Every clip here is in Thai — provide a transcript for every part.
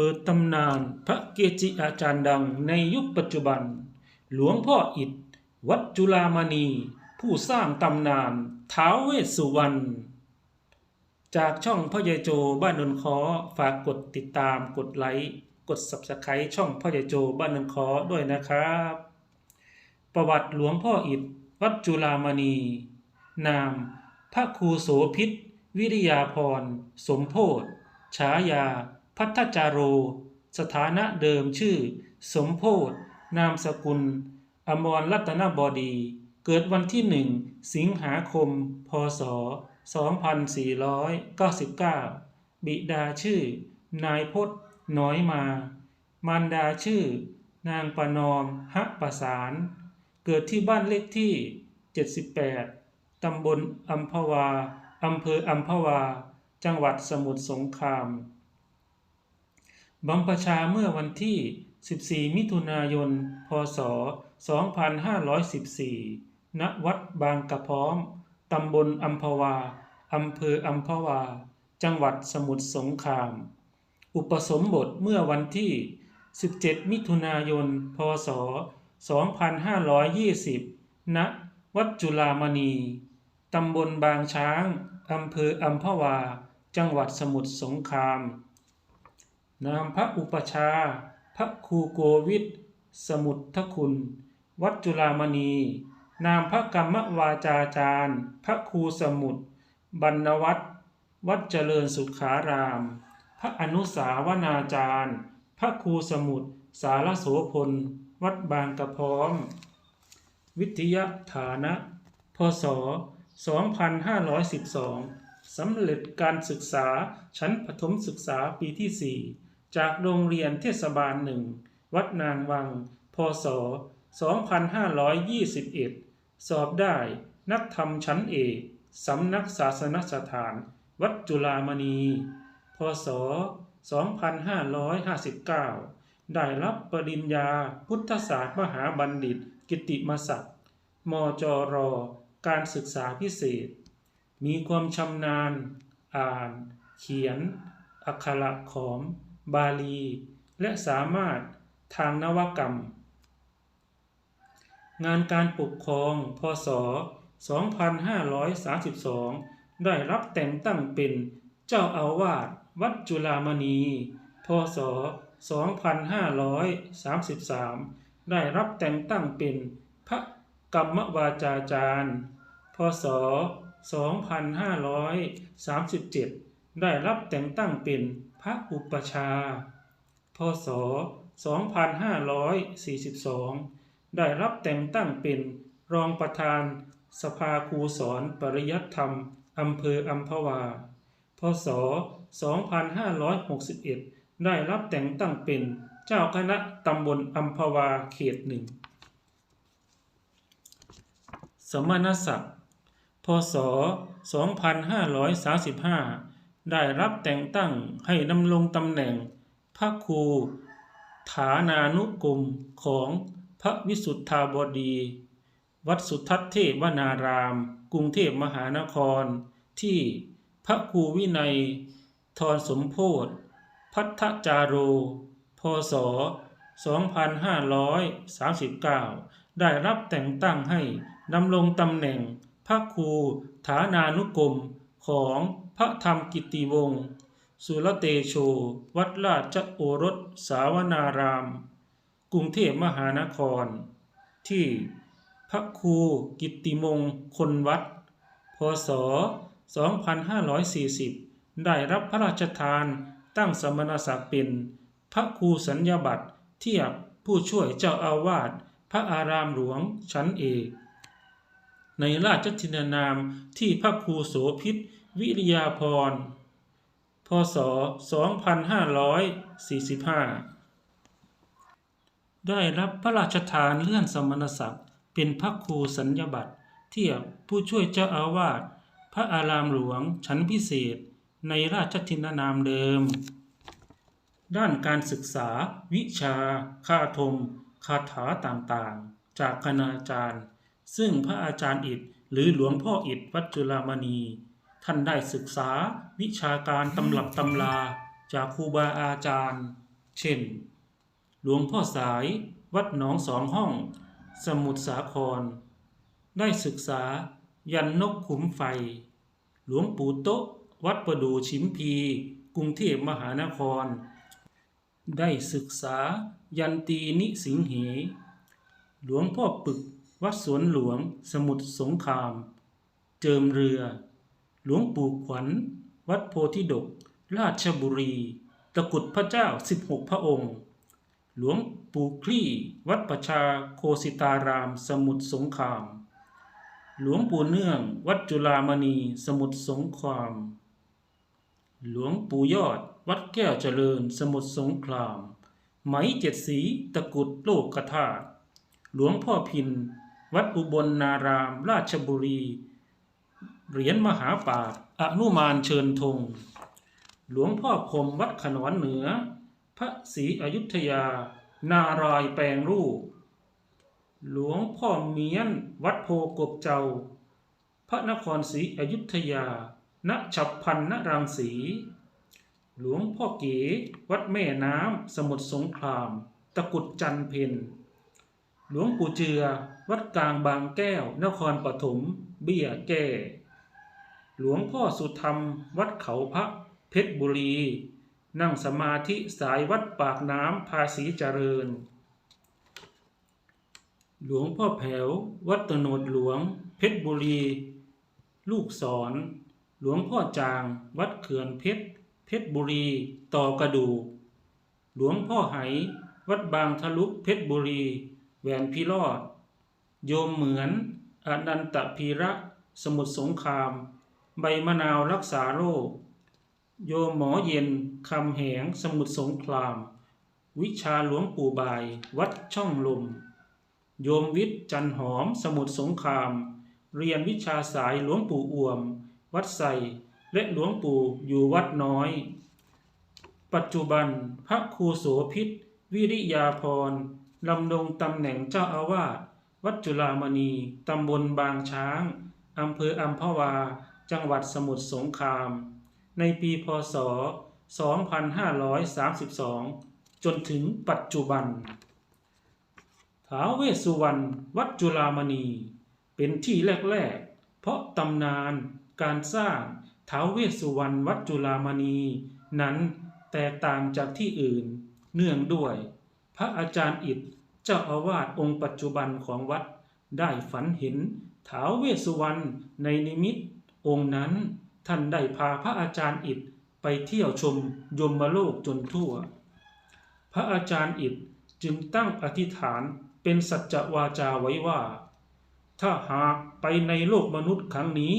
ปิดตำนานพระเกจิอาจารย์ดังในยุคปัจจุบัน หลวงพ่ออิฐวัดจุฬามณี ผู้สร้างตำนานท้าวเวสสุวรรณจากช่องพ่อใหญ่โจบ้านนนคอฝากกดติดตามกดไลค์กด Subscribe ช่องพ่อใหญ่โจบ้านนนคอด้วยนะครับ ประวัติหลวงพ่ออิฐวัดจุฬามณี นาม พระครูโสพิษ วิริยาพร สมโพธฉายา พัทจาโร สถานะเดิมชื่อ สมโพธนามสกุล อมรรัตนบดี เกิดวันที่หนึ่งสิงหาคม พศ 2499 บิดาชื่อ นายพจน์น้อยมา มารดาชื่อ นางประนอมหะประสาน เกิดที่บ้านเลขที่ 78 ตำบลอัมพวา อำเภออัมพวา จังหวัดสมุทรสงคราม บัมพชาเมื่อวันที่ 14 มิถุนายน พศ 2514 ณ วัดบางกระพร้อม ตำบลอัมพวา อำเภออัมพวา จังหวัดสมุทรสงคราม อุปสมบทเมื่อวันที่ 17 มิถุนายน พศ 2520 ณ วัดจุฬามณี ตำบลบางช้าง อำเภออัมพวา จังหวัดสมุทรสงคราม นามพระอุปชา พระครูโกวิทสมุทธคุณ วัดจุฬามณี นามพระกรรมวาจาจารย์ พระครูสมุทรบรรณวัตรวัดเจริญสุขาราม พระอนุสาวนาจารย์ พระครูสมุทรสารโสพล วัดบางกระพร้อม วิทยาฐานะ พศ 2512 สำเร็จการศึกษาชั้นประถมศึกษาปีที่ 4 จากโรงเรียนเทศบาลหนึ่งวัดนางวัง พศ 2521 สอบได้นักธรรมชั้นเอกสำนักศาสนสถาน วัดจุฬามณี พศ 2559 ได้รับปริญญาพุทธศาสตร์มหาบัณฑิต กิตติมศักดิ์มจร การศึกษาพิเศษ มีความชำนาญ อ่าน เขียน อักขระขอม บาลี และสามารถทางนวกรรม งานการปกครอง พศ 2532 ได้รับแต่งตั้งเป็นเจ้าอาวาสวัดจุฬามณี พศ 2533 ได้รับแต่งตั้งเป็นพระกรรมวาจาจารย์ พศ 2537 ได้รับแต่งตั้งเป็น พระอุปชา พศ 2542 ได้รับแต่งตั้งเป็นรองประธานสภาครูสอนปริยัติธรรมอำเภออัมพวา พศ 2561 ได้รับแต่งตั้งเป็นเจ้าคณะตำบลอัมพวาเขตหนึ่ง สมณศักดิ์ พศ 2535 ได้รับแต่งตั้งให้ดำรงตำแหน่ง พระครูฐานานุกรมของพระวิสุทธาบดี วัดสุทัศน์เทพวนาราม กรุงเทพมหานคร ที่พระครูวินัย ทรสมโพธพัทธจาโร พศ 2539 ได้รับแต่งตั้งให้ดำรงตำแหน่งพระครูฐานานุกรมของ ระธรรมกิตติวงศ์สุรเตโช วัดราชโอรส สาวนาราม กรุงเทพมหานคร ที่พระครูกิตติมงคลวัด พศ 2540 ได้รับพระราชทานตั้งสมณศักดิ์เป็น พระครูสัญญาบัตรเทียบผู้ช่วยเจ้าอาวาสพระอารามหลวงชั้นเอกในราชทินานามที่พระครูโสพิษ วิริยาพร พศ 2545 ได้รับพระราชทานเลื่อนสมณศักดิ์เป็นพระครูสัญญบัตรเทียบผู้ช่วยเจ้าอาวาสพระอารามหลวงชั้นพิเศษในราชทินานามเดิม ด้านการศึกษา วิชา คาทมคาถาต่างๆ จากคณาจารย์ ซึ่งพระอาจารย์อิฐหรือหลวงพ่ออิฐวัดจุฬามณี ท่านได้ศึกษาวิชาการตำรับตำราจากครูบาอาจารย์ เช่น หลวงพ่อสายวัดหนองสองห้อง สมุทรสาคร ได้ศึกษายันนกขุมไฟ หลวงปู่โต๊ะวัดประดูชิมพี กรุงเทพมหานคร ได้ศึกษายันตีนิสิงเห หลวงพ่อปึกวัดสวนหลวงสมุทรสงคราม เจิมเรือ หลวงปู่ขวัญ วัดโพธิดก ราชบุรี ตะกุดพระเจ้า 16 พระองค์ หลวงปู่คลี่ วัดประชาโคสิตาราม สมุทรสงคราม หลวงปู่เนื่อง วัดจุฬามณี สมุทรสงคราม หลวงปู่ยอด วัดแก้วเจริญ สมุทรสงคราม ไหมเจ็ดสีตะกุดโลกธาตุหลวงพ่อพิน วัดอุบลนาราม ราชบุรี เหรียญมหาปาฐอนุมานเชิญธง หลวงพ่อคมวัดขนอนเหนือ พระศรีอยุธยา นารายแปลงรูป หลวงพ่อเมียน วัดโพกบเจ้า พระนครศรีอยุธยา ณฉับพันนรังสี หลวงพ่อเก๋วัดแม่น้ำสมุทรสงคราม ตะกุดจันเพนหลวงปู่เจือ วัดกลางบางแก้ว นครปฐม เบี้ยแก่ หลวงพ่อสุธรรม วัดเขาพระเพชรบุรี นั่งสมาธิสายวัดปากน้ำภาษีเจริญ หลวงพ่อแผว วัดตโนดหลวง เพชรบุรี ลูกศร หลวงพ่อจาง วัดเขื่อนเพชร เพชรบุรี ต่อกระดูกหลวงพ่อไห วัดบางทะลุเพชรบุรี แหวนพิรอด โยมเหมือนอนันตพีระ สมุทรสงคราม ใบมะนาวรักษาโรค โยมหมอเย็นคำแหงสมุทรสงคราม วิชาหลวงปู่บาย วัดช่องลม โยมวิทย์จันหอมสมุทรสงคราม เรียนวิชาสายหลวงปู่อ่วม วัดไซและหลวงปู่อยู่วัดน้อย ปัจจุบันพระครูโสพิษ วิริยาพรลำดงตำแหน่งเจ้าอาวาสวัดจุฬามณีตำบลบางช้างอำเภออัมพวา จังหวัดสมุทรสงคราม ในปีพศ 2532 จนถึงปัจจุบัน ท้าวเวสสุวรรณวัดจุฬามณี เป็นที่แรกๆ เพราะตำนานการสร้างท้าวเวสสุวรรณวัดจุฬามณี นั้นแตกต่างจากที่อื่น เนื่องด้วย พระอาจารย์อิฐเจ้าอาวาสองค์ปัจจุบันของวัดได้ฝันเห็นท้าวเวสสุวรรณในนิมิต องค์นั้นท่านได้พาพระอาจารย์อิฐไปเที่ยวชมยมโลกจนทั่ว พระอาจารย์อิฐจึงตั้งอธิษฐานเป็นสัจจวาจาไว้ว่า ถ้าหากไปในโลกมนุษย์ครั้งนี้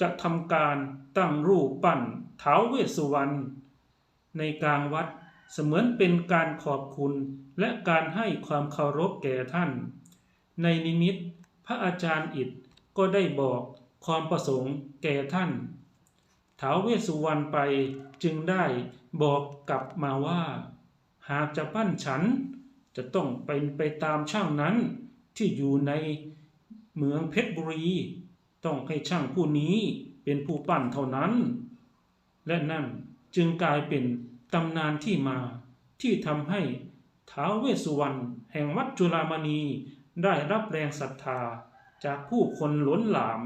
จะทำการตั้งรูปปั้นเท้าเวสสุวรรณในกลางวัดเสมือนเป็นการขอบคุณและการให้ความเคารพแก่ท่าน ในนิมิตพระอาจารย์อิฐก็ได้บอก ความประสงค์แก่ท่านท้าวเวสสุวรรณไปจึงได้บอกกลับมาว่า หากจะปั้นฉันจะต้องเป็นไปตามช่างนั้นที่อยู่ในเมืองเพชรบุรี ต้องให้ช่างผู้นี้เป็นผู้ปั้นเท่านั้น และนั่นจึงกลายเป็นตำนานที่มาที่ทำให้ท้าวเวสสุวรรณแห่งวัดจุฬามณีได้รับแรงศรัทธาจากผู้คนล้นหลาม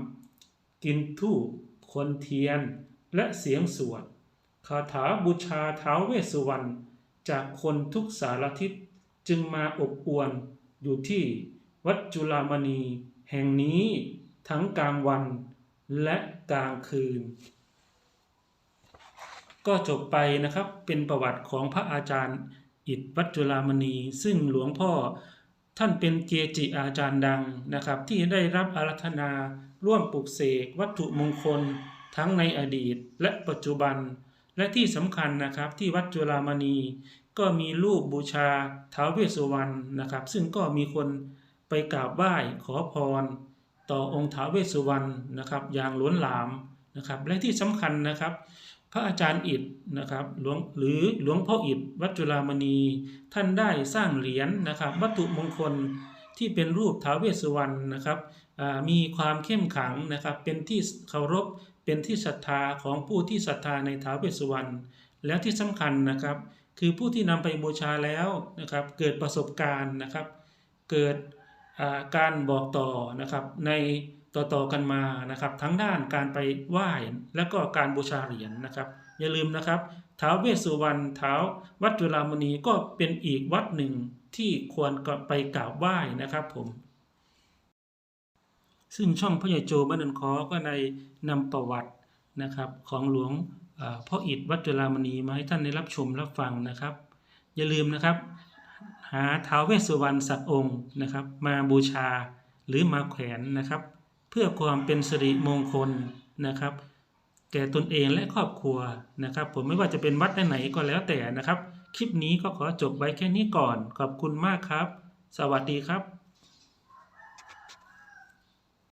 กินทูปคนเทียน และเสียงสวดคาถาบูชาท้าวเวสสุวรรณจากคนทุกสารทิศจึงมาอบอวลอยู่ที่วัดจุฬามณีแห่งนี้ทั้งกลางวันและกลางคืน ก็จบไปนะครับเป็นประวัติของพระอาจารย์อิฐวัดจุฬามณี ซึ่งหลวงพ่อ ท่านเป็นเกจิอาจารย์ดังนะครับ ที่ได้รับอารัธนาร่วมปลุกเสกวัตถุมงคลทั้งในอดีตและปัจจุบัน และที่สำคัญนะครับที่วัดจุฬามณี ก็มีรูปบูชาท้าวเวสสุวรรณนะครับ ซึ่งก็มีคนไปกราบไหว้ขอพร ต่อองค์ท้าวเวสสุวรรณนะครับ อย่างล้นหลามนะครับ และที่สำคัญนะครับ พระอาจารย์อิฐนะครับหลวงหรือหลวงพ่ออิฐวัดจุฬามณี ท่านได้สร้างเหรียญนะครับ วัตถุมงคลที่เป็นรูปท้าวเวสสุวรรณนะครับมีความเข้มขังนะครับ เป็นที่เคารพเป็นที่ศรัทธาของผู้ที่ศรัทธาในท้าวเวสสุวรรณแล้วที่สำคัญนะครับ คือผู้ที่นำไปบูชาแล้วนะครับ เกิดประสบการณ์นะครับ เกิดการบอกต่อนะครับใน ต่อๆกันมานะครับทั้งด้านการไปไหว้แล้วก็การบูชาเหรียญนะครับ อย่าลืมนะครับท้าวเวสสุวรรณท้าววัดจุฬามณีก็เป็นอีกวัดหนึ่งที่ควรไปกราบไหว้นะครับผม ซึ่งช่องพระใหญ่โจบ้านนคอก็ได้นำประวัตินะครับของหลวงพ่ออิฐวัดจุฬามณีมาให้ท่านได้รับชมรับฟังนะครับ อย่าลืมนะครับ หาท้าวเวสสุวรรณสักองค์นะครับ มาบูชาหรือมาแขวนนะครับ เพื่อความเป็นสิริมงคลนะครับ แก่ตนเองและครอบครัวนะครับ ผมไม่ว่าจะเป็นวัดไหนๆก็แล้วแต่นะครับ คลิปนี้ก็ขอจบไว้แค่นี้ก่อน ขอบคุณมากครับ สวัสดีครับ